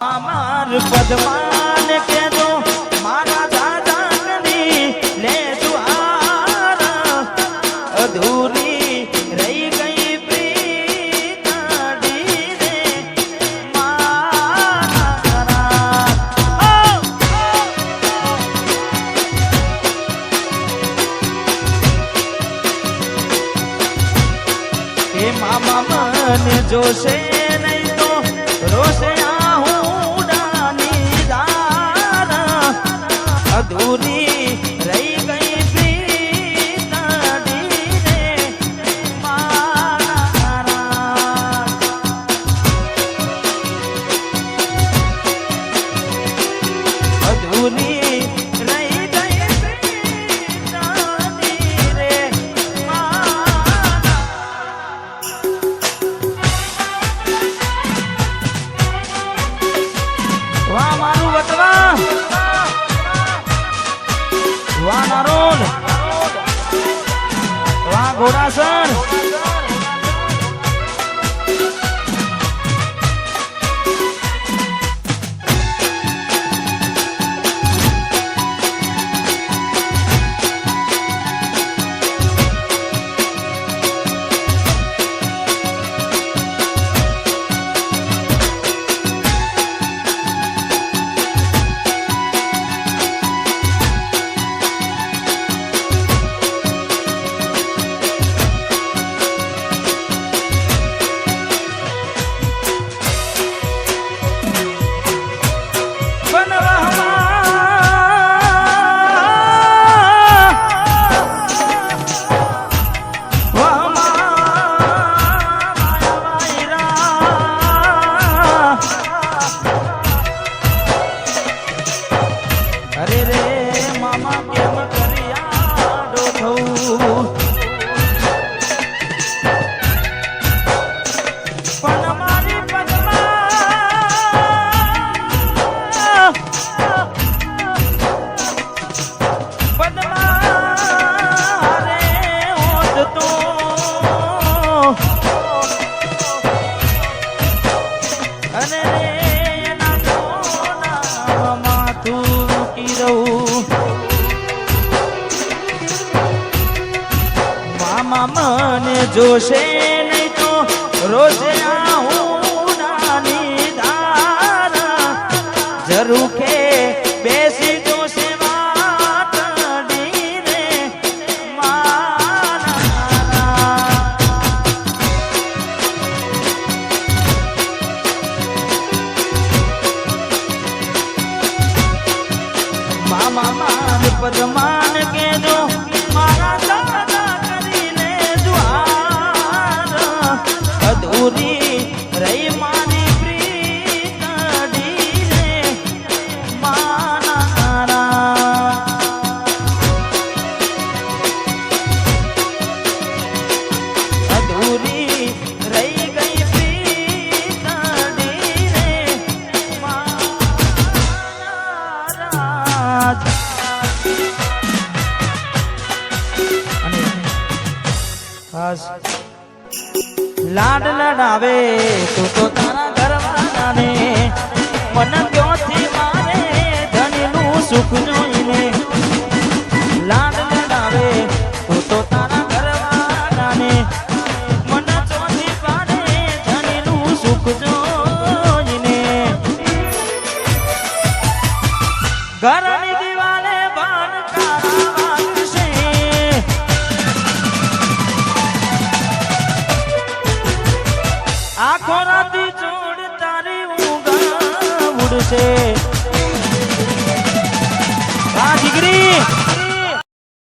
અમાર પદમાન કેજો મારા દાદાની લે જુહાર અધૂરી રહી ગઈ પ્રીતાડી રે મારા! એ મામા, મને જોશે નહીં તો રોશે વતવા વાહ નારોલ વાહ ઘોડાસર મામા મને જોશે નહીં તો રોજે આવું નાની ધાર જરૂર મારા અને ખાસ લાડ લડાવે તું તો તારા ઘરવાળાને મન ક્યોથી મારે ધનનું સુખ જોઈને? લાડ લડાવે તું તો તારા ઘરવાળાને મન ચોથી પાડે ધનનું સુખ જોઈને? ઘરની ઉડશે આ જીગરી